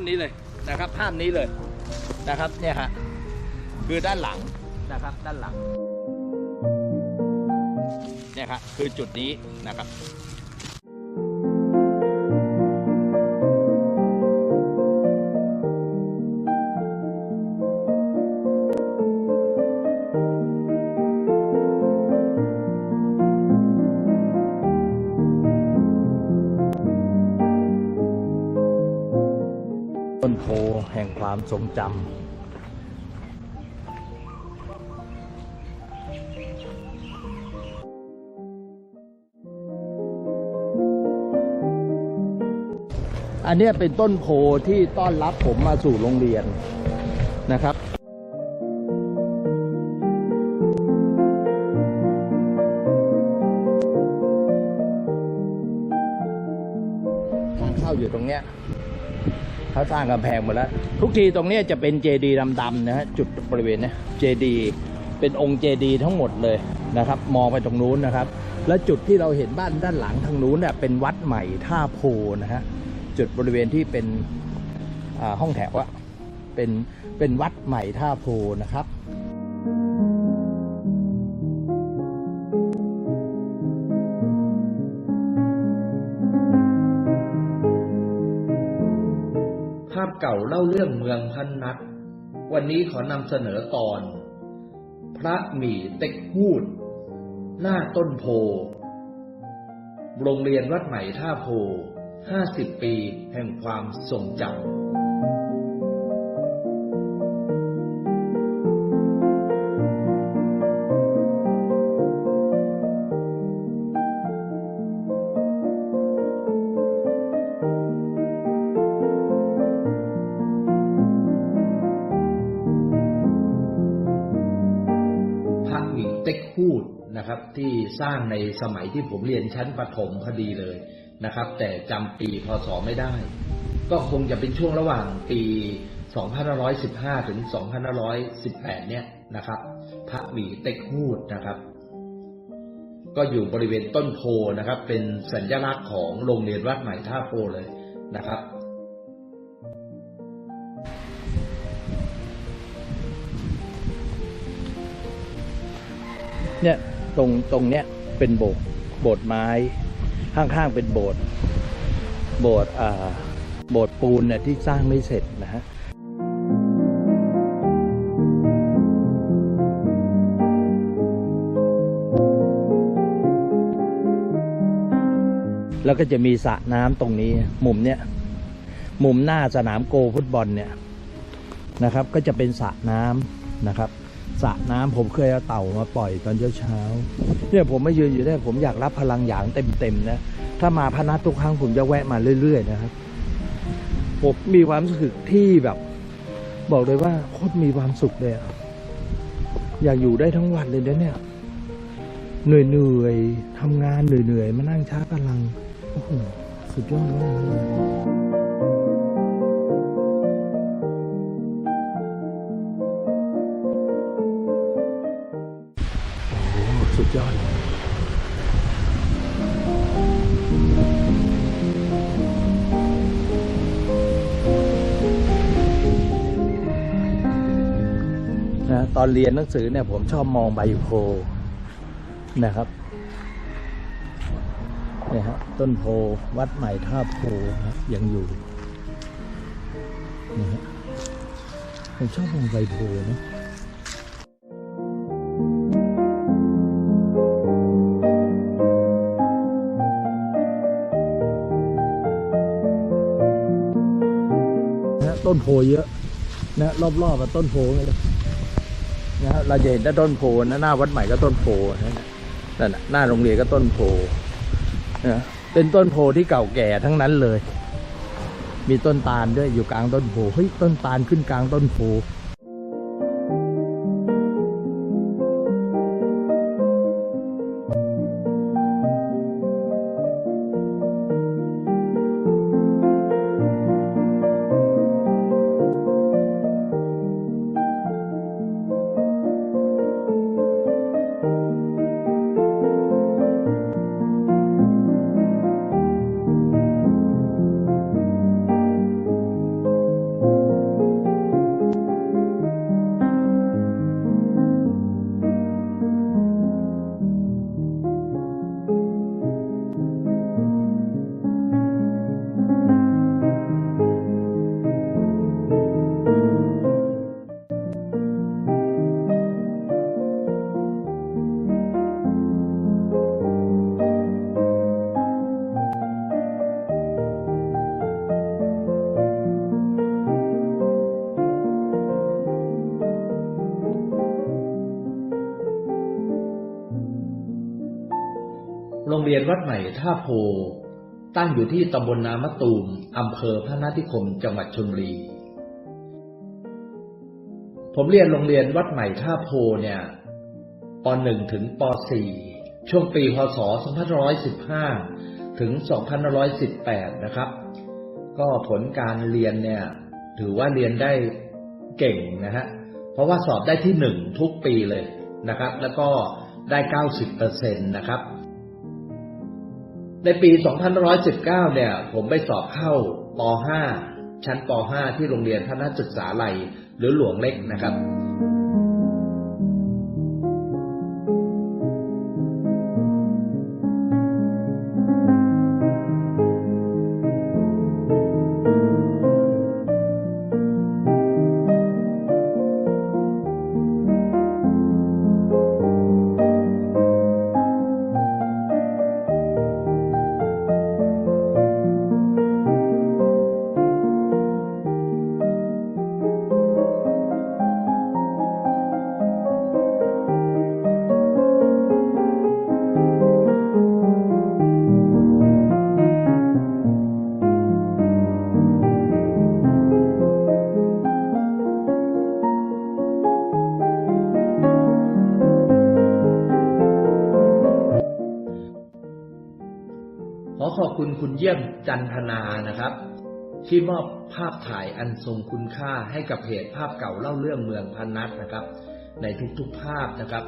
นนี้เลยนะครับภาพนี้เลยนะครับเนี่ยฮะคือด้านหลังนะครับด้านหลังเนี่ยครับคือจุดนี้นะครับ ห่งความทรงจำอันนี้เป็นต้นโพที่ต้อนรับผมมาสู่โรงเรียนนะครับ สร้างกำแพงหมดแล้ว ทุกทีตรงนี้จะเป็นเจดีย์ดำๆนะฮะจุดบริเวณนี้เจดีย์เป็นองค์เจดีย์ทั้งหมดเลยนะครับ มองไปตรงนู้นนะครับ แล้วจุดที่เราเห็นบ้านด้านหลังทางนู้นเนี่ยเป็นวัดใหม่ท่าโพนะฮะจุดบริเวณที่เป็นอ่าห้องแถวอะเป็นเป็นวัดใหม่ท่าโพนะครับ เก่าเล่าเรื่องเมืองพันนัก วันนี้ขอนำเสนอตอน พระหมี่เต็กฮูด หน้าต้นโพ โรงเรียนวัดใหม่ท่าโพ 50 ปีแห่งความทรงจำ ต็กฮูดนะครับ ที่สร้างในสมัยที่ผมเรียนชั้นประถมพอดีเลยนะครับ แต่จำปีพศไม่ได้ ก็คงจะเป็นช่วงระหว่างปี 2515 ถึง 2518 เนี่ยนะครับ พระหมีเต็กฮูดนะครับ ก็อยู่บริเวณต้นโพนะครับ เป็นสัญลักษณ์ของโรงเรียนวัดใหม่ท่าโพเลยนะครับ เนี่ยตรงตรงเนี้ยเป็นโบสถ์โบสถ์ไม้ ข้างๆเป็นโบสถ์โบสถ์อ่าโบสถ์ปูนเนี่ยที่สร้างไม่เสร็จนะฮะแล้วก็จะมีสระน้ำตรงนี้ มุมเนี้ยมุมหน้าสนามโกฟุตบอลเนี่ยนะครับ ก็จะเป็นสระน้ำนะครับ สระน้ำผมเคยเอาเต่ามาปล่อยตอนเช้าๆเนี่ยผมไม่ยืนอยู่ได้ผมอยากรับพลังหยางเต็มๆนะถ้ามาพนัสทุกครั้งผมจะแวะมาเรื่อย ๆ นะครับผมมีความรู้สึกที่แบบ บอกเลยว่าโคตรมีความสุขเลยอยากอยู่ได้ทั้งวันเลยนะเนี่ยเหนื่อยๆทำงานเหนื่อยๆมานั่งชาร์จพลังโอ้โหสุดยอดมากเลย ตอนเรียนหนังสือเนี่ยผมชอบมองใบโพนะครับเนี่ยฮะต้นโพวัดใหม่ท่าโพนะยังอยู่นะฮะผมชอบมองใบโพนะฮะต้นโพเยอะนะรอบๆอะต้นโพเลย นะฮะเราจะเห็นต่ต้นโพนะหน้าวัดใหม่ก็ต้นโพนะนั่นน่ะหน้าโรงเรียนก็ต้นโพนะเป็นต้นโพที่เก่าแก่ทั้งนั้นเลย มีต้นตาลด้วยอยู่กลางต้นโพเฮ้ยต้นตาลขึ้นกลางต้นโพ รงเรียนวัดใหม่ท่าโพ ตั้งอยู่ที่ตำบลนามะตูมอำเภอพระนาทิคม จังหวัดชลบุรี ผมเรียนโรงเรียนวัดใหม่ท่าโพเนี่ยป .1 ถึงป .4 ช่วงปีพศ2515 ถึง 2518 นะครับ ก็ผลการเรียนเนี่ย ถือว่าเรียนได้เก่งนะฮะ เพราะว่าสอบได้ที่หนึ่งทุกปีเลยนะครับ แล้วก็ได้ 90%นะครับ ในปี 2519 เนี่ย ผมไปสอบเข้าป .5 ชั้นป .5 ที่โรงเรียนพนักศึกษาลัยหรือหลวงเล็กนะครับ ขอขอบคุณคุณเยี่ยมจันทนานะครับ ที่มอบภาพถ่ายอันทรงคุณค่าให้กับเพจภาพเก่าเล่าเรื่องเมืองพันนัดนะครับ ในทุกๆภาพนะครับ